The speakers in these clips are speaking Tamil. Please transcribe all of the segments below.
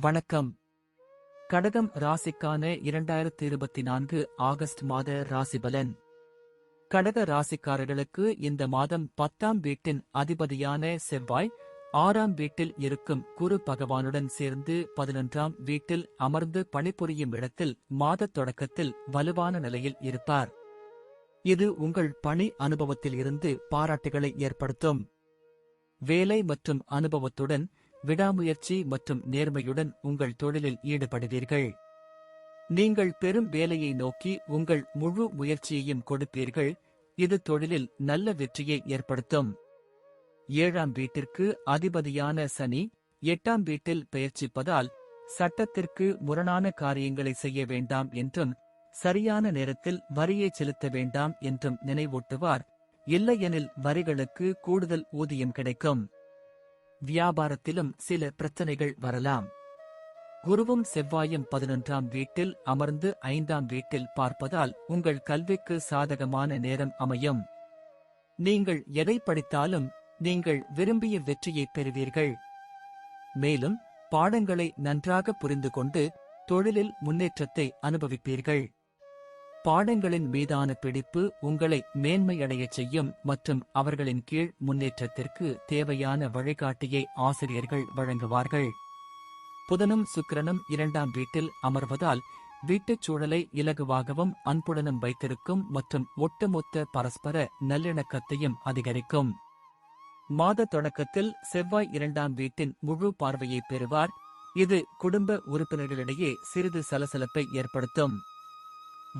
வணக்கம். கடகம் ராசிக்கான இரண்டாயிரத்தி இருபத்தி நான்கு ஆகஸ்ட் மாத ராசி பலன் கடக ராசிக்காரர்களுக்கு இந்த மாதம் பத்தாம் வீட்டின் அதிபதியான செவ்வாய் ஆறாம் வீட்டில் இருக்கும் குரு பகவானுடன் சேர்ந்து பதினொன்றாம் வீட்டில் அமர்ந்து பணிபுரியும் இடத்தில் மாதத் தொடக்கத்தில் வலுவான நிலையில் இருப்பார். இது உங்கள் பணி அனுபவத்தில் இருந்து பாராட்டுகளை ஏற்படுத்தும். வேலை மற்றும் அனுபவத்துடன் விடாமுயற்சி மற்றும் நேர்மையுடன் உங்கள் தொழிலில் ஈடுபடுவீர்கள். நீங்கள் பெரும் வேலையை நோக்கி உங்கள் முழு முயற்சியையும் கொடுப்பீர்கள். இது தொழிலில் நல்ல வெற்றியை ஏற்படுத்தும். ஏழாம் வீட்டிற்கு அதிபதியான சனி எட்டாம் வீட்டில் பெயர்ச்சிப்பதால் சட்டத்திற்கு முரணான காரியங்களை செய்ய வேண்டாம் என்றும் சரியான நேரத்தில் வரியை செலுத்த வேண்டாம் என்றும் நினைவூட்டுவார். இல்லையெனில் வரிகளுக்கு கூடுதல் ஊதியம் கிடைக்கும். வியாபாரத்திலும் சில பிரச்சனைகள் வரலாம். குருவும் செவ்வாயும் பதினொன்றாம் வீட்டில் அமர்ந்து ஐந்தாம் வீட்டில் பார்ப்பதால் உங்கள் கல்விக்கு சாதகமான நேரம் அமையும். நீங்கள் எதை படித்தாலும் நீங்கள் விரும்பிய வெற்றியை பெறுவீர்கள். மேலும் பாடங்களை நன்றாக புரிந்து கொண்டு தொழிலில் முன்னேற்றத்தை அனுபவிப்பீர்கள். பாடங்களின் மீதான பிடிப்பு உங்களை மேன்மையடையச் செய்யும் மற்றும் அவர்களின் கீழ் முன்னேற்றத்திற்கு தேவையான வழிகாட்டியை ஆசிரியர்கள் வழங்குவார்கள். புதனும் சுக்கிரனும் இரண்டாம் வீட்டில் அமர்வதால் வீட்டுச் சூழலை இலகுவாகவும் அன்புடனும் வைத்திருக்கும் மற்றும் ஒட்டுமொத்த பரஸ்பர நல்லிணக்கத்தையும் அதிகரிக்கும். மாத தொடக்கத்தில் செவ்வாய் இரண்டாம் வீட்டின் முழு பார்வையை பெறுவார். இது குடும்ப உறுப்பினர்களிடையே சிறிது சலசலப்பை ஏற்படுத்தும்.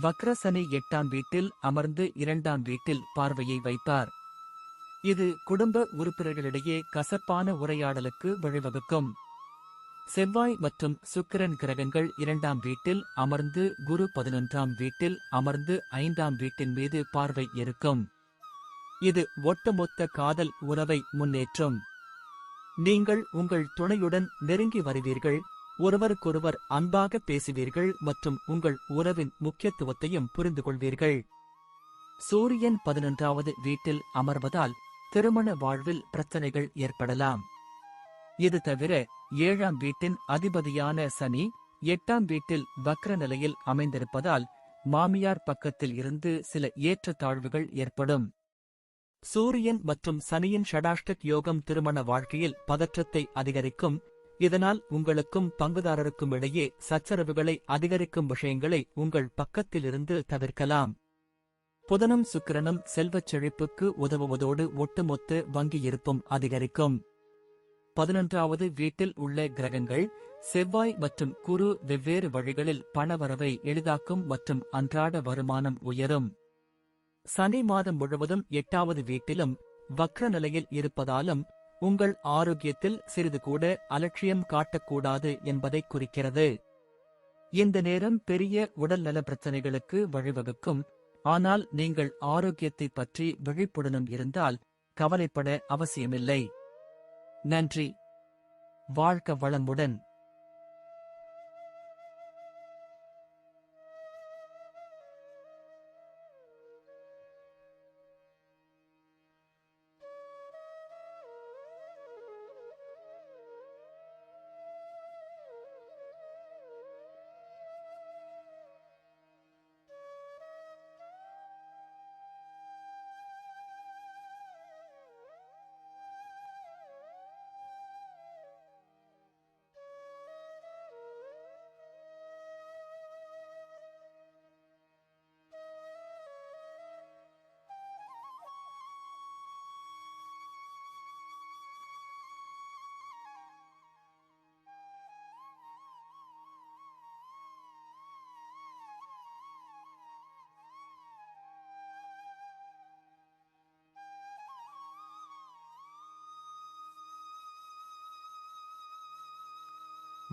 வக்ரசனி எட்டாம் வீட்டில் அமர்ந்து இரண்டாம் வீட்டில் பார்வையை வைப்பார் இது குடும்ப உறுப்பினர்களிடையே கசப்பான உரையாடலுக்கு வழிவகுக்கும். செவ்வாய் மற்றும் சுக்கிரன் கிரகங்கள் இரண்டாம் வீட்டில் அமர்ந்து குரு பதினொன்றாம் வீட்டில் அமர்ந்து ஐந்தாம் வீட்டின் மீது பார்வை இருக்கும். இது ஒட்டுமொத்த காதல் உறவை முன்னேற்றும். நீங்கள் உங்கள் துணையுடன் நெருங்கி வருவீர்கள். ஒருவருக்கொருவர் அன்பாக பேசுவீர்கள் மற்றும் உங்கள் உறவின் முக்கியத்துவத்தையும் புரிந்து கொள்வீர்கள் சூரியன் பதினொன்றாவது வீட்டில் அமர்வதால் திருமண வாழ்வில் பிரச்சனைகள் ஏற்படலாம். இது தவிர ஏழாம் வீட்டின் அதிபதியான சனி எட்டாம் வீட்டில் வக்ர நிலையில் அமைந்திருப்பதால் மாமியார் பக்கத்தில் இருந்து சில ஏற்றத்தாழ்வுகள் ஏற்படும். சூரியன் மற்றும் சனியின் ஷடாஷ்டக் யோகம் திருமண வாழ்க்கையில் பதற்றத்தை அதிகரிக்கும் இதனால் உங்களுக்கும் பங்குதாரருக்கும் இடையே சச்சரவுகளை அதிகரிக்கும் விஷயங்களை உங்கள் பக்கத்திலிருந்து தவிர்க்கலாம். புதனும் சுக்கிரனும் செல்வச் செழிப்புக்கு உதவுவதோடு ஒட்டுமொத்த வங்கி இருப்பும் அதிகரிக்கும். பதினொன்றாவது வீட்டில் உள்ள கிரகங்கள் செவ்வாய் மற்றும் குரு வெவ்வேறு வழிகளில் பணவரவை எளிதாக்கும் மற்றும் அன்றாட வருமானம் உயரும். சனி மாதம் முழுவதும் எட்டாவது வீட்டிலும் வக்ர நிலையில் இருப்பதாலும் உங்கள் ஆரோக்கியத்தில் சிறிது கூட அலட்சியம் காட்டக்கூடாது என்பதை குறிக்கிறது. இந்த நேரம் பெரிய உடல்நல பிரச்சனைகளுக்கு வழிவகுக்கும். ஆனால் நீங்கள் ஆரோக்கியத்தை பற்றி விழிப்புடனும் இருந்தால் கவலைப்பட அவசியமில்லை. நன்றி. வாழ்க்க வளமுடன்.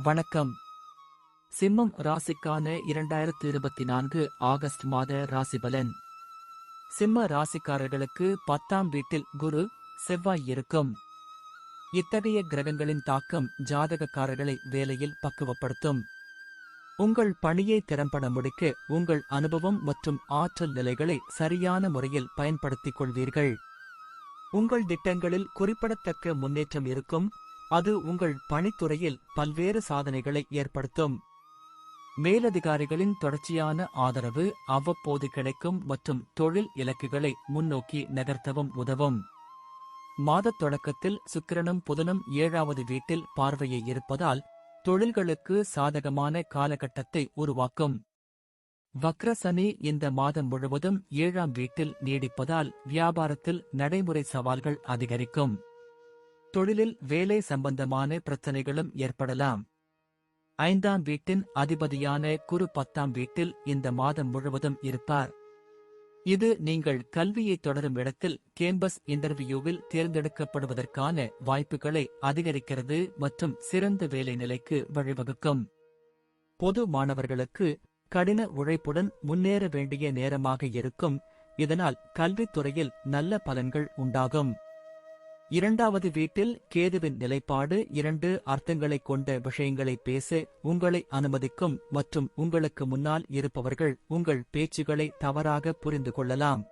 வணக்கம். சிம்மம் ராசிக்கான இரண்டாயிரத்து இருபத்தி நான்கு ஆகஸ்ட் மாத ராசி பலன் சிம்ம ராசிக்காரர்களுக்கு பத்தாம் வீட்டில் குரு செவ்வாய் இருக்கும். இத்தகைய கிரகங்களின் தாக்கம் ஜாதகக்காரர்களை வேலையில் பக்குவப்படுத்தும். உங்கள் பணியை திறம்பட முடிக்க உங்கள் அனுபவம் மற்றும் ஆற்றல் நிலைகளை சரியான முறையில் பயன்படுத்திக் கொள்வீர்கள். உங்கள் திட்டங்களில் குறிப்பிடத்தக்க முன்னேற்றம் இருக்கும். அது உங்கள் பணித்துறையில் பல்வேறு சாதனைகளை ஏற்படுத்தும். மேலதிகாரிகளின் தொடர்ச்சியான ஆதரவு அவ்வப்போது கிடைக்கும் மற்றும் தொழில் இலக்குகளை முன்னோக்கி நகர்த்தவும் உதவும். மாதத் தொடக்கத்தில் சுக்கிரனும் புதனும் ஏழாவது வீட்டில் பார்வையை இருப்பதால் தொழில்களுக்கு சாதகமான காலகட்டத்தை உருவாக்கும். வக்ரசனி இந்த மாதம் முழுவதும் ஏழாம் வீட்டில் நீடிப்பதால் வியாபாரத்தில் நடைமுறை சவால்கள் அதிகரிக்கும். தொழிலில் வேலை சம்பந்தமான பிரச்சனைகளும் ஏற்படலாம். ஐந்தாம் வீட்டின் அதிபதியான குரு பத்தாம் வீட்டில் இந்த மாதம் முழுவதும் இருப்பார். இது நீங்கள் கல்வியை தொடரும் இடத்தில் கேம்பஸ் இன்டர்வியூவில் தேர்ந்தெடுக்கப்படுவதற்கான வாய்ப்புகளை அதிகரிக்கிறது மற்றும் சிறந்த வேலை நிலைக்கு வழிவகுக்கும். பொது மாணவர்களுக்கு கடின உழைப்புடன் முன்னேற வேண்டிய நேரமாக இருக்கும். இதனால் கல்வித்துறையில் நல்ல பலன்கள் உண்டாகும். இரண்டாவது வீட்டில் கேதுவின் நிலைப்பாடு இரண்டு அர்த்தங்களைக் கொண்ட விஷயங்களை பேச உங்களை அனுமதிக்கும் மற்றும் உங்களுக்கு முன்னால் இருப்பவர்கள் உங்கள் பேச்சுகளை தவறாக புரிந்து கொள்ளலாம்.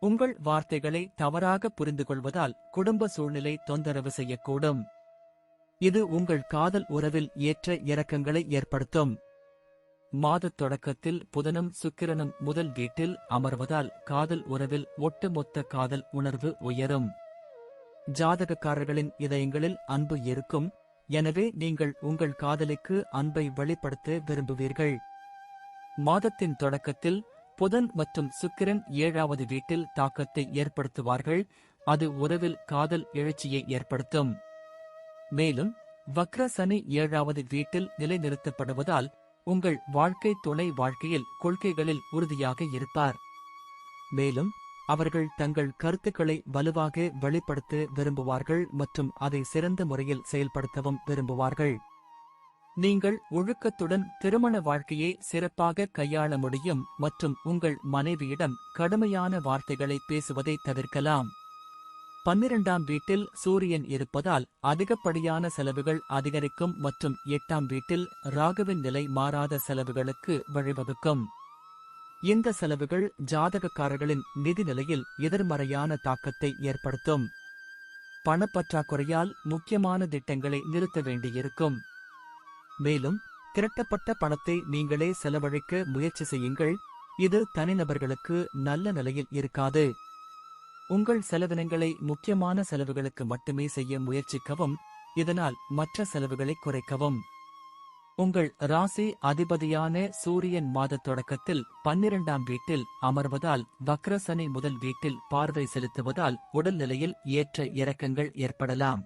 உங்கள் வார்த்தைகளை தவறாக புரிந்து கொள்வதால் குடும்ப சூழ்நிலை தொந்தரவு செய்யக்கூடும். இது உங்கள் காதல் உறவில் ஏற்ற இறக்கங்களை ஏற்படுத்தும். மாதத் தொடக்கத்தில் புதனும் சுக்கிரனும் முதல் வீட்டில் அமர்வதால் காதல் உறவில் ஒட்டுமொத்த காதல் உணர்வு உயரும். ஜாதகக்காரர்களின் இதயங்களில் அன்பு இருக்கும். எனவே நீங்கள் உங்கள் காதலிக்கு அன்பை வெளிப்படுத்த விரும்புவீர்கள். மாதத்தின் தொடக்கத்தில் புதன் மற்றும் சுக்கிரன் ஏழாவது வீட்டில் தாக்கத்தை ஏற்படுத்துவார்கள். அது உறவில் காதல் எழுச்சியை ஏற்படுத்தும். மேலும் வக்ர சனி ஏழாவது வீட்டில் நிலைநிறுத்தப்படுவதால் உங்கள் வாழ்க்கை துணை வாழ்க்கையில் கொள்கைகளில் உறுதியாக இருப்பார். மேலும் அவர்கள் தங்கள் கருத்துக்களை வலுவாக வெளிப்படுத்த விரும்புவார்கள் மற்றும் அதை சிறந்த முறையில் செயல்படுத்தவும் விரும்புவார்கள். நீங்கள் ஒழுக்கத்துடன் திருமண வாழ்க்கையை சிறப்பாக கையாள முடியும் மற்றும் உங்கள் மனைவியிடம் கடுமையான வார்த்தைகளை பேசுவதை தவிர்க்கலாம். பன்னிரண்டாம் வீட்டில் சூரியன் இருப்பதால் அதிகப்படியான செலவுகள் அதிகரிக்கும் மற்றும் எட்டாம் வீட்டில் ராகுவின் நிலை மாறாத செலவுகளுக்கு வழிவகுக்கும். இந்த செலவுகள் ஜாதகக்காரர்களின் நிதி நிலையில் எதிர்மறையான தாக்கத்தை ஏற்படுத்தும். பணப்பற்றாக்குறையால் முக்கியமான திட்டங்களை நிறுத்த வேண்டியிருக்கும். மேலும் திரட்டப்பட்ட பணத்தை நீங்களே செலவழிக்க முயற்சி செய்யுங்கள். இது தனிநபர்களுக்கு நல்ல நிலையில் இருக்காது. உங்கள் செலவினங்களை முக்கியமான செலவுகளுக்கு மட்டுமே செய்ய முயற்சிக்கவும் இதனால் மற்ற செலவுகளை குறைக்கவும். உங்கள் ராசி அதிபதியான சூரியன் மாத தொடக்கத்தில் பன்னிரண்டாம் வீட்டில் அமர்வதால் வக்ரசனி முதல் வீட்டில் பார்வை செலுத்துவதால் உடல்நிலையில் ஏற்ற இறக்கங்கள் ஏற்படலாம்.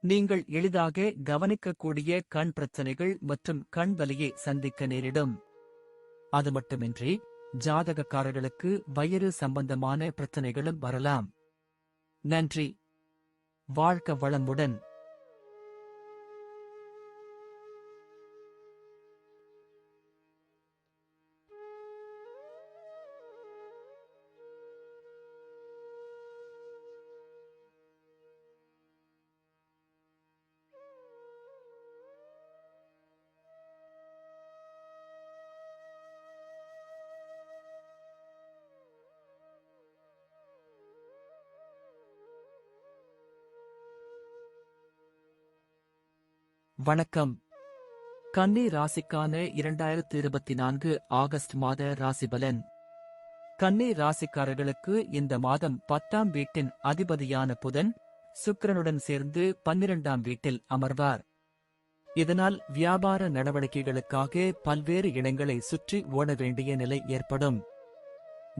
நீங்கள் எளிதாக கவனிக்கக்கூடிய கண் பிரச்சனைகள் மற்றும் கண் வலியை சந்திக்க நேரிடும். அது மட்டுமின்றி ஜாதகக்காரர்களுக்கு வயிறு சம்பந்தமான பிரச்சனைகளும் வரலாம். நன்றி. வாழ்க்க வளமுடன். வணக்கம். கன்னி ராசிக்கான இரண்டாயிரத்து இருபத்தி நான்கு ஆகஸ்ட் மாத ராசிபலன். கன்னி ராசிக்காரர்களுக்கு இந்த மாதம் பத்தாம் வீட்டின் அதிபதியான புதன் சுக்கரனுடன் சேர்ந்து பன்னிரண்டாம் வீட்டில் அமர்வார். இதனால் வியாபார நடவடிக்கைகளுக்காக பல்வேறு இடங்களை சுற்றி ஓட வேண்டிய நிலை ஏற்படும்.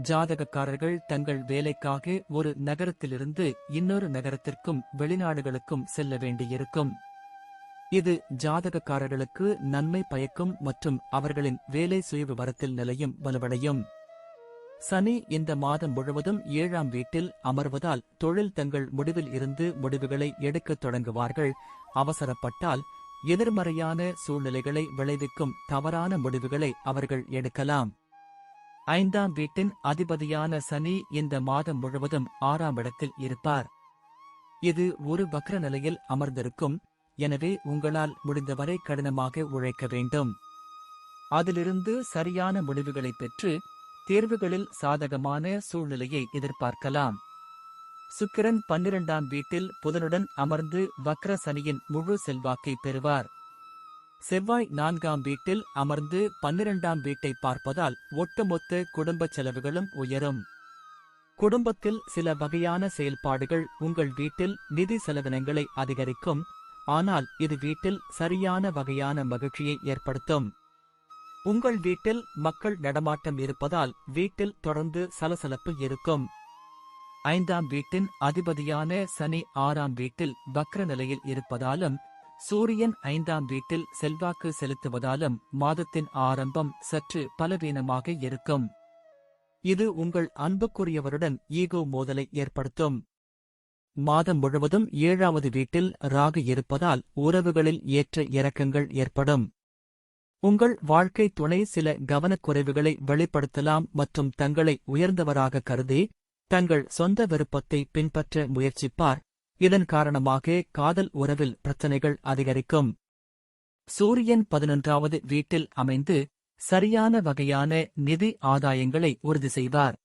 ஜாதகக்காரர்கள் தங்கள் வேலைக்காக ஒரு நகரத்திலிருந்து இன்னொரு நகரத்திற்கும் வெளிநாடுகளுக்கும் செல்ல வேண்டியிருக்கும். இது ஜாதகக்காரர்களுக்கு நன்மை பயக்கும் மற்றும் அவர்களின் வேலை சுயவிவரத்தில் நிலையும் வலுவடையும். சனி இந்த மாதம் முழுவதும் ஏழாம் வீட்டில் அமர்வதால் தொழில் தங்கள் முடிவில் இருந்து முடிவுகளை எடுக்கத் தொடங்குவார்கள். அவசரப்பட்டால் எதிர்மறையான சூழ்நிலைகளை விளைவிக்கும் தவறான முடிவுகளை அவர்கள் எடுக்கலாம். ஐந்தாம் வீட்டின் அதிபதியான சனி இந்த மாதம் முழுவதும் ஆறாம் இடத்தில் இருப்பார். இது ஒரு வக்ர நிலையில் அமர்ந்திருக்கும். எனவே உங்களால் முடிந்தவரை கடினமாக உழைக்க வேண்டும். அதிலிருந்து சரியான முடிவுகளை பெற்று தேர்வுகளில் சாதகமான சூழ்நிலையை எதிர்பார்க்கலாம். சுக்கிரன் பன்னிரண்டாம் வீட்டில் புதனுடன் அமர்ந்து வக்ர சனியின் முழு செல்வாக்கை பெறுவார். செவ்வாய் நான்காம் வீட்டில் அமர்ந்து பன்னிரண்டாம் வீட்டை பார்ப்பதால் ஒட்டுமொத்த குடும்ப செலவுகளும் உயரும். குடும்பத்தில் சில வகையான செயல்பாடுகள் உங்கள் வீட்டில் நிதி செலவினங்களை அதிகரிக்கும் ஆனால் இது வீட்டில் சரியான வகையான மகிழ்ச்சியை ஏற்படுத்தும். உங்கள் வீட்டில் மக்கள் நடமாட்டம் இருப்பதால் வீட்டில் தொடர்ந்து சலசலப்பு இருக்கும். ஐந்தாம் வீட்டின் அதிபதியான சனி ஆறாம் வீட்டில் வக்ர நிலையில் இருப்பதாலும் சூரியன் ஐந்தாம் வீட்டில் செல்வாக்கு செலுத்துவதாலும் மாதத்தின் ஆரம்பம் சற்று பலவீனமாக இருக்கும். இது உங்கள் அன்புக்குரியவருடன் ஈகோ மோதலை ஏற்படுத்தும். மாதம் முழுவதும் ஏழாவது வீட்டில் ராகு இருப்பதால் உறவுகளில் ஏற்ற இறக்கங்கள் ஏற்படும். உங்கள் வாழ்க்கை துணை சில கவனக்குறைவுகளை வெளிப்படுத்தலாம் மற்றும் தங்களை உயர்ந்தவராக கருதி தங்கள் சொந்த விருப்பத்தை பின்பற்ற முயற்சிப்பார். இதன் காரணமாக காதல் உறவில் பிரச்சனைகள் அதிகரிக்கும். சூரியன் பதினொன்றாவது வீட்டில் அமைந்து சரியான வகையான நிதி ஆதாயங்களை உறுதி செய்வார்.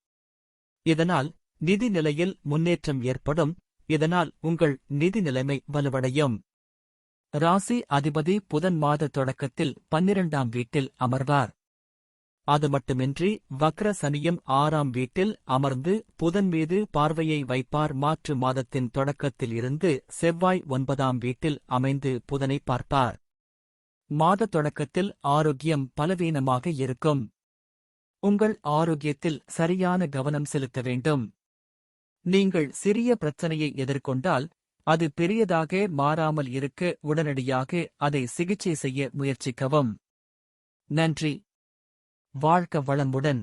இதனால் நிதி நிலையில் முன்னேற்றம் ஏற்படும். இதனால் உங்கள் நிதி நிலைமை வலுவடையும். ராசி அதிபதி புதன் மாத தொடக்கத்தில் பன்னிரண்டாம் வீட்டில் அமர்வார். அது மட்டுமின்றி வக்ர சனியும் ஆறாம் வீட்டில் அமர்ந்து புதன் மீது பார்வையை வைப்பார். மாற்று மாதத்தின் தொடக்கத்தில் இருந்து செவ்வாய் ஒன்பதாம் வீட்டில் அமைந்து புதனை பார்ப்பார். மாத தொடக்கத்தில் ஆரோக்கியம் பலவீனமாக இருக்கும். உங்கள் ஆரோக்கியத்தில் சரியான கவனம் செலுத்த வேண்டும். நீங்கள் சிறிய பிரச்சனையை எதிர்கொண்டால் அது பெரியதாக மாறாமல் இருக்க உடனடியாக அதை சிகிச்சை செய்ய முயற்சிக்கவும். நன்றி. வாழ்க்க வளமுடன்.